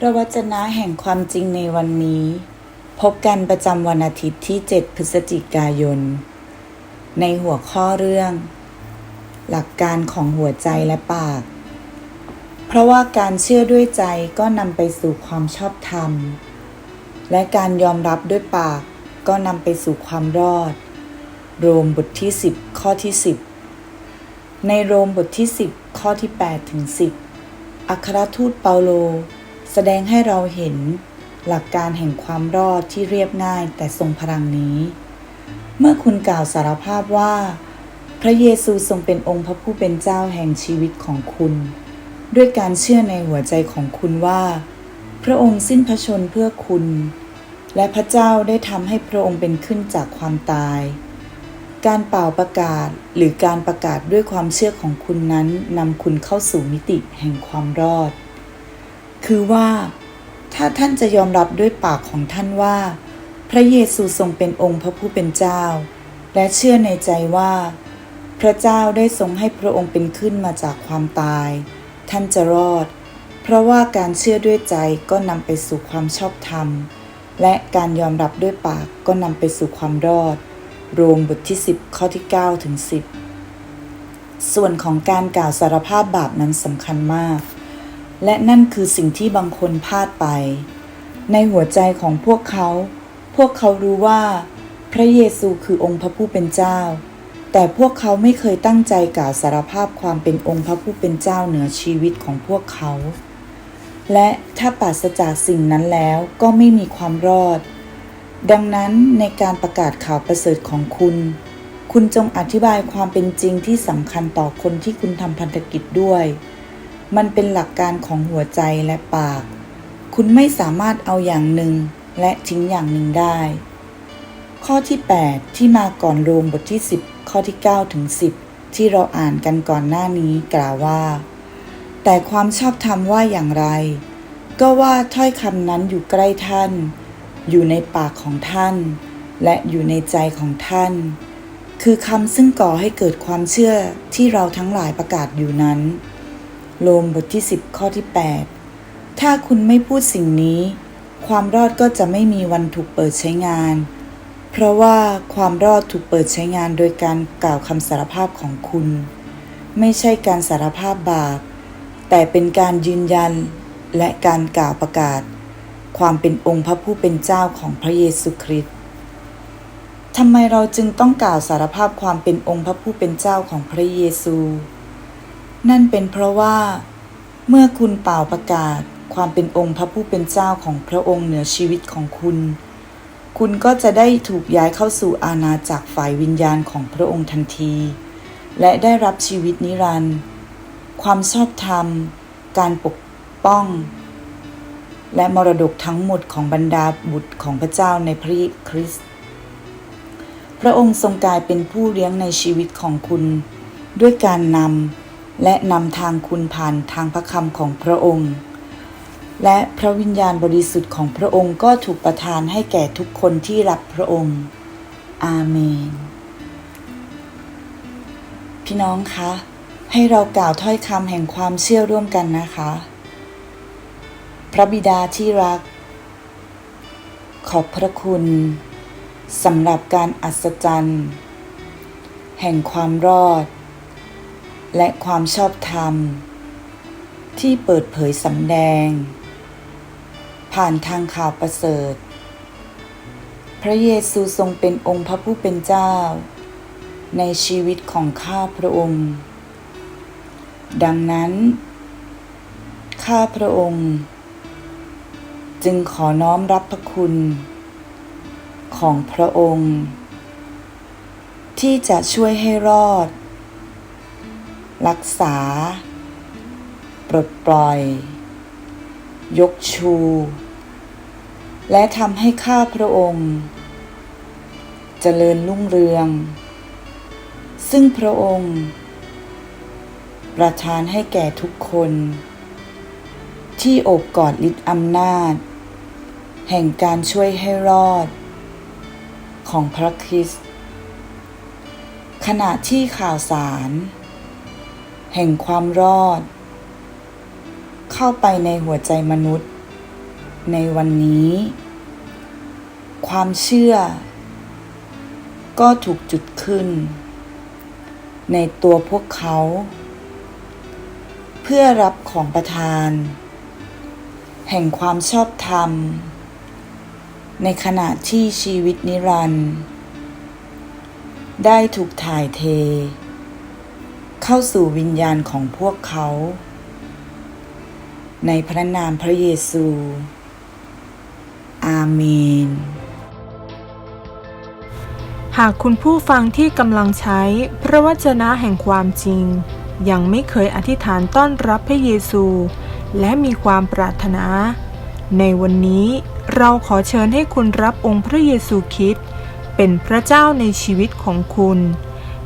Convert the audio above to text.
พระวจนะแห่งความจริงในวันนี้ พบกันประจำวันอาทิตย์ที่ 7 พฤศจิกายน ในหัวข้อเรื่อง หลักการของหัวใจและปาก เพราะว่าการเชื่อด้วยใจก็นำไปสู่ความชอบธรรม และการยอมรับด้วยปากก็นำไปสู่ความรอด โรมบทที่ 10 ข้อที่ 10 ในโรมบทที่ 10 ข้อที่8ถึง10 อัครทูตเปาโล ดงให้เราเห็นหลักการแห่งความรอดที่เรียบง่ายแต่ทรงพลังนี้ เมื่อคุณกล่าวสารภาพว่า พระเยซูทรงเป็นองค์พระผู้เป็นเจ้าแห่งชีวิตของคุณ ด้วยการเชื่อในหัวใจของคุณว่า พระองค์สิ้นพระชนเพื่อคุณ และพระเจ้าได้ทำให้พระองค์เป็นขึ้นจากความตาย การเป่าประกาศหรือการประกาศด้วยความเชื่อของคุณนั้นนำคุณเข้าสู่มิติแห่งความรอด คือว่า ถ้าท่านจะยอมรับด้วยปากของท่านว่า พระเยซูทรงเป็นองค์พระผู้เป็นเจ้า และเชื่อในใจว่า พระเจ้าได้ทรงให้พระองค์เป็นขึ้นมาจากความตาย ท่านจะรอด เพราะว่าการเชื่อด้วยใจก็นำไปสู่ความชอบธรรม และการยอมรับด้วยปากก็นำไปสู่ความรอด โรมบทที่ 10 ข้อที่9ถึง10ส่วนของการกล่าวสารภาพบาปนั้นสำคัญมาก และนั่นคือสิ่งที่บางคนพลาดไป ในหัวใจของพวกเขา พวกเขารู้ว่า พระเยซูคือองค์พระผู้เป็นเจ้า แต่พวกเขาไม่เคยตั้งใจกล่าวสารภาพความเป็นองค์พระผู้เป็นเจ้าเหนือชีวิตของพวกเขา และถ้าปราศจากสิ่งนั้นแล้วก็ไม่มีความรอด ดังนั้นในการประกาศข่าวประเสริฐของคุณ คุณจงอธิบายความเป็นจริงที่สำคัญต่อคนที่คุณทำพันธกิจด้วย มันเป็นหลักการของหัวใจและปาก คุณไม่สามารถเอาอย่างหนึ่งและทิ้งอย่างหนึ่งได้ ข้อที่ 8 ที่มาก่อนโรมบทที่ 10 ข้อที่9ถึง10 ที่เราอ่านกันก่อนหน้านี้กล่าวว่า แต่ความชอบธรรมว่าอย่างไร ก็ว่าถ้อยคำนั้นอยู่ใกล้ท่าน อยู่ในปากของท่าน และอยู่ในใจของท่าน คือคำซึ่งก่อให้เกิดความเชื่อที่เราทั้งหลายประกาศอยู่นั้น โรมบทที่ 10 ข้อที่ 8 ถ้าคุณไม่พูดสิ่งนี้ ความรอดก็จะไม่มีวันถูกเปิดใช้งาน เพราะว่าความรอดถูกเปิดใช้งานโดยการกล่าวคำสารภาพของคุณ ไม่ใช่การสารภาพบาป แต่เป็นการยืนยันและการกล่าวประกาศ ความเป็นองค์พระผู้เป็นเจ้าของพระเยซูคริสต์ทำไมเราจึงต้องกล่าวสารภาพความเป็นองค์พระผู้เป็นเจ้าของพระเยซู นั่นเป็นเพราะว่า เมื่อคุณเป่าประกาศความเป็นองค์พระผู้เป็นเจ้าของพระองค์เหนือชีวิตของคุณ คุณก็จะได้ถูกย้ายเข้าสู่อาณาจักรฝ่ายวิญญาณของพระองค์ทันที และได้รับชีวิตนิรันดร์ ความชอบธรรม การปกป้อง และมรดกทั้งหมดของบรรดาบุตรของพระเจ้าในพระคริสต์ พระองค์ทรงกลายเป็นผู้เลี้ยงในชีวิตของคุณ ด้วยการนำ และนำทางคุณผ่านทางพระคำของพระองค์ และพระวิญญาณบริสุทธิ์ของพระองค์ก็ถูกประทานให้แก่ทุกคนที่รับพระองค์ อาเมน พี่น้องคะ ให้เรากล่าวถ้อยคำแห่งความเชื่อร่วมกันนะคะ พระบิดาที่รัก ขอบพระคุณสำหรับการอัศจรรย์ แห่งความรอด และความชอบธรรม ที่เปิดเผยสำแดง ผ่านทางข่าวประเสริฐ พระเยซูทรงเป็นองค์พระผู้เป็นเจ้า ในชีวิตของข้าพระองค์ ดังนั้น ข้าพระองค์ จึงขอน้อมรับพระคุณ ของพระองค์ ที่จะช่วยให้รอด รักษา ปลดปล่อย ยกชู และทำให้ข้าพระองค์เจริญรุ่งเรือง ซึ่งพระองค์ ประทานให้แก่ทุกคน ที่โอบกอดฤทธิ์อำนาจ แห่งการช่วยให้รอด ของพระคริสต์ขณะที่ข่าวสาร แห่งความรอด เข้าไปในหัวใจมนุษย์ ในวันนี้ ความเชื่อ ก็ถูกจุดขึ้น ในตัวพวกเขา เพื่อรับของประทาน แห่งความชอบธรรม ในขณะที่ชีวิตนิรันดร์ได้ถูกถ่ายเท เข้าสู่วิญญาณของพวกเขา ในพระนามพระเยซู อาเมน หากคุณผู้ฟังที่กำลังใช้พระวจนะแห่งความจริง ยังไม่เคยอธิษฐานต้อนรับพระเยซู และมีความปรารถนา ในวันนี้เราขอเชิญให้คุณรับองค์พระเยซูคริสต์เป็นพระเจ้าในชีวิตของคุณ